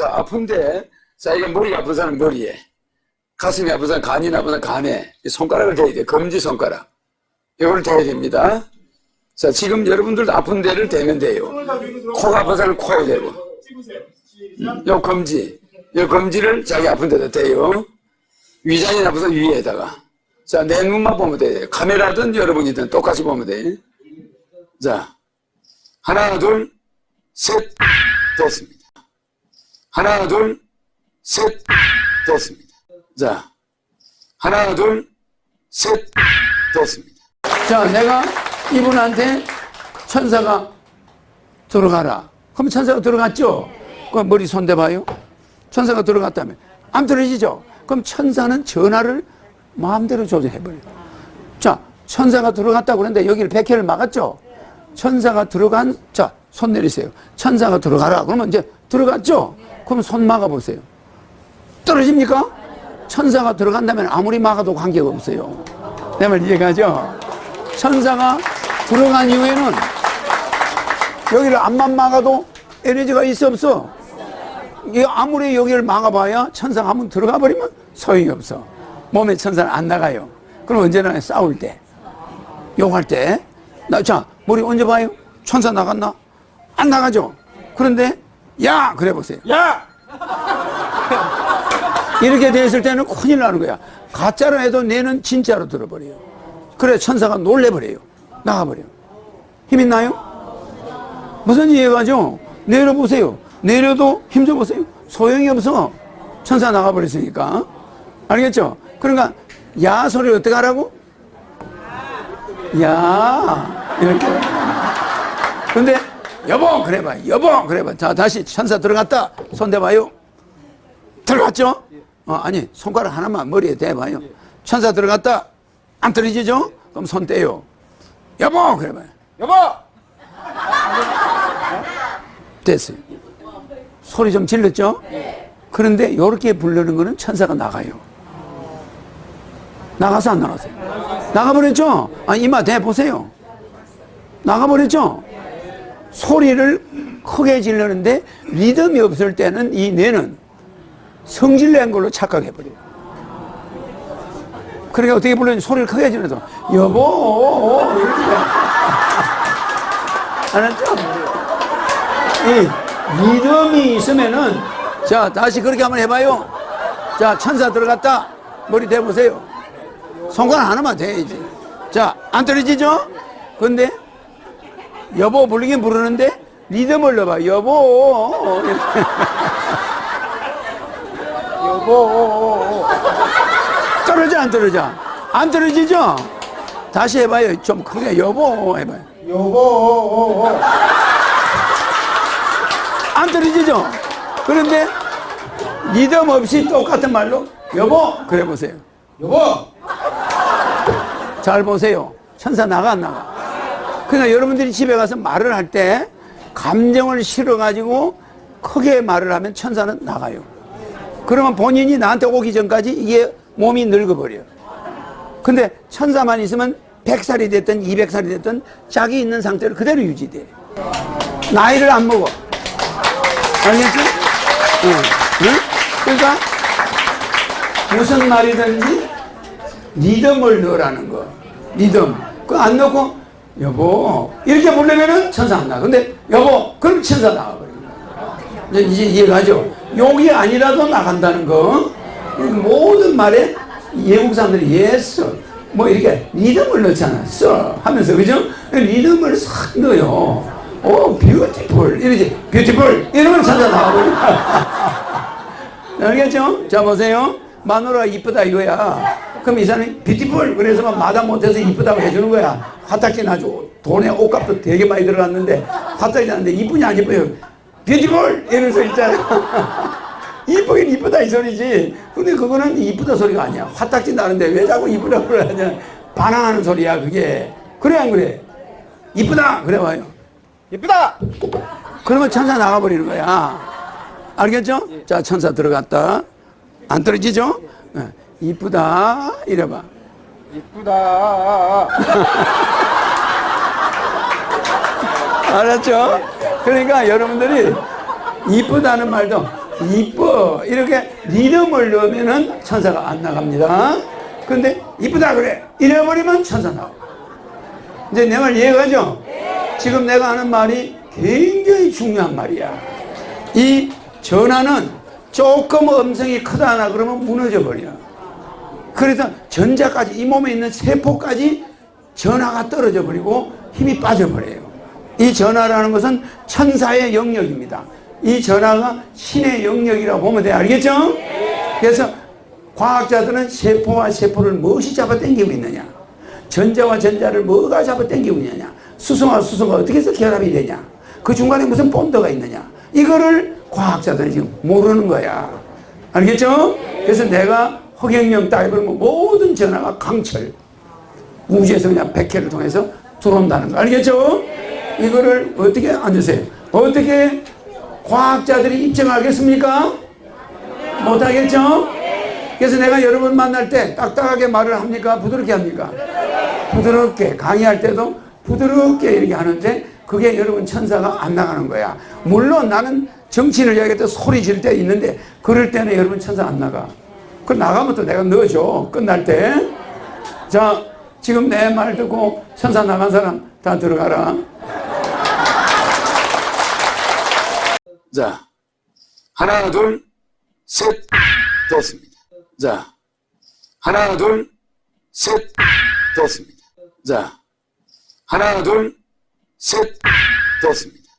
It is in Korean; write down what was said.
자, 아픈데, 자, 이게 머리가 아픈 사람 머리에, 가슴이 아픈 사람 간이 아픈 사람 간에, 이 손가락을 대야 돼. 검지 손가락. 이걸 대야 됩니다. 자, 지금 여러분들도 아픈 데를 대면 돼요. 코가 아픈 사람 코에 대고, 음, 요 검지, 요 검지를 자기 아픈 데다 대요. 위장이 아픈 사람 위에다가. 자, 내 눈만 보면 돼. 카메라든 여러분이든 똑같이 보면 돼. 자, 하나, 둘, 셋, 됐습니다. 하나, 둘, 셋, 됐습니다. 자, 하나, 둘, 셋, 됐습니다. 자, 내가 이분한테 천사가 들어가라. 그럼 천사가 들어갔죠? 그럼 머리 손대봐요. 천사가 들어갔다면. 안 떨어지죠? 그럼 천사는 전화를 마음대로 조정해버려요. 자, 천사가 들어갔다고 그러는데 여기를 백회를 막았죠? 천사가 들어간, 자, 손 내리세요. 천사가 들어가라. 그러면 이제 들어갔죠? 그럼 손 막아보세요. 떨어집니까? 천사가 들어간다면 아무리 막아도 관계가 없어요. 내 말 이해가죠? 천사가 들어간 이후에는 여기를 안만 막아도 에너지가 있어 없어? 이 아무리 여기를 막아봐야 천사가 한번 들어가 버리면 소용이 없어. 몸에 천사는 안 나가요. 그럼 언제나 싸울 때, 욕할 때, 나, 자, 머리 언제 봐요? 천사 나갔나? 안 나가죠? 그런데, 야! 그래 보세요. 야! 이렇게 돼 있을 때는 큰일 나는 거야. 가짜로 해도 내는 진짜로 들어버려요. 그래 천사가 놀래버려요. 나가버려요. 힘 있나요? 무슨 이해가죠? 내려보세요. 내려도 힘줘보세요. 소용이 없어. 천사 나가버렸으니까. 알겠죠? 그러니까 야 소리 어떻게 하라고? 야 이렇게. 근데 여보 그래봐 여보 그래봐 자 다시 천사 들어갔다 손 대봐요 들어갔죠? 어, 아니 손가락 하나만 머리에 대봐요 천사 들어갔다 안 떨어지죠? 그럼 손 떼요 여보 그래봐요 여보! 됐어요 소리 좀 질렀죠? 그런데 이렇게 부르는 거는 천사가 나가요 나가서 안 나갔어요 나가버렸죠? 아 이마 대보세요 나가버렸죠? 소리를 크게 지르는데 리듬이 없을 때는 이 뇌는 성질 낸 걸로 착각해버려요. 그러니까 어떻게 불러요? 소리를 크게 지르면서 여보 알았죠? 이 리듬이 있으면은 자 다시 그렇게 한번 해봐요. 자 천사 들어갔다 머리 대보세요. 손가락 하나만 대야지. 자안 떨어지죠? 근데 여보 부르긴 부르는데? 리듬을 넣어봐. 여보. 여보! 떨어져 안 떨어져? 안 떨어지죠? 다시 해봐요. 좀 크게. 여보. 해봐요. 여보! 안 떨어지죠? 그런데 리듬 없이 똑같은 말로 여보. 그래 보세요. 여보! 잘 보세요. 천사 나가 안 나가 그러니까 여러분들이 집에 가서 말을 할 때 감정을 실어 가지고 크게 말을 하면 천사는 나가요 그러면 본인이 나한테 오기 전까지 이게 몸이 늙어버려요. 근데 천사만 있으면 100살이 됐든 200살이 됐든 자기 있는 상태로 그대로 유지돼. 나이를 안 먹어. 알겠지? 응. 응? 그러니까 무슨 말이든지 리듬을 넣으라는 거. 리듬. 그거 안 넣고 여보 이렇게 부르면은 천사 안 나가. 근데 여보 그럼 천사 나가버려. 이제 이제 이해가죠? 욕이 아니라도 나간다는 거. 모든 말에 외국 사람들이 yes, 뭐 이렇게 리듬을 넣잖아. 써 하면서 그죠? 리듬을 싹 넣어요. 오, beautiful 이러지. beautiful 이러면 찾아 나와버려. 알겠죠? 자 보세요. 마누라가 이쁘다 이거야. 그럼 이 사람이 beautiful 그래서 막 마다 못해서 이쁘다고 해주는 거야. 화딱지 나죠. 돈에 옷값도 되게 많이 들어갔는데 화딱지 나는데 이쁘냐 안 이뻐요. beautiful 이러면서 있잖아. 이쁘긴 이쁘다 이 소리지. 근데 그거는 이쁘다 소리가 아니야. 화딱지 나는데 왜 자꾸 이쁘다고 그러냐. 반항하는 소리야 그게. 그래 안 그래? 이쁘다 그래 봐요. 예쁘다! 그러면 천사 나가버리는 거야. 알겠죠? 자, 천사 들어갔다. 안 떨어지죠? 예, 이쁘다. 이래봐. 예쁘다! 알았죠? 그러니까 여러분들이 이쁘다는 말도 이뻐. 이렇게 리듬을 넣으면은 천사가 안 나갑니다. 근데 이쁘다 그래. 이래버리면 천사 나와. 이제 내 말 이해가죠? 지금 내가 하는 말이 굉장히 중요한 말이야. 이 전화는 조금 음성이 크다나 그러면 무너져 버려. 그래서 전자까지 이 몸에 있는 세포까지 전화가 떨어져 버리고 힘이 빠져 버려요. 이 전화라는 것은 천사의 영역입니다. 이 전화가 신의 영역이라고 보면 돼. 알겠죠? 그래서 과학자들은 세포와 세포를 무엇이 잡아 당기고 있느냐? 전자와 전자를 뭐가 잡아 당기고 있느냐? 수소와 수소가 어떻게 해서 결합이 되냐? 그 중간에 무슨 본드가 있느냐? 이거를 과학자들이 지금 모르는 거야. 알겠죠? 그래서 내가 허경영 따위 그러면 모든 전화가 강철, 우주에서 그냥 백회를 통해서 들어온다는 거. 알겠죠? 이거를 어떻게 앉으세요? 어떻게 과학자들이 입증하겠습니까? 못하겠죠? 그래서 내가 여러분 만날 때 딱딱하게 말을 합니까? 부드럽게 합니까? 부드럽게 강의할 때도 부드럽게 이렇게 하는데 그게 여러분 천사가 안 나가는 거야. 물론 나는 정치인을 이야기할 때 소리 지를 때 있는데 그럴 때는 여러분 천사 안 나가. 그 나가면 또 내가 넣어줘. 끝날 때. 자, 지금 내 말 듣고 천사 나간 사람 다 들어가라. 자, 하나, 둘, 셋, 됐습니다. 자, 하나, 둘, 셋, 됐습니다. 자, 하나, 둘, 셋, 됐습니다.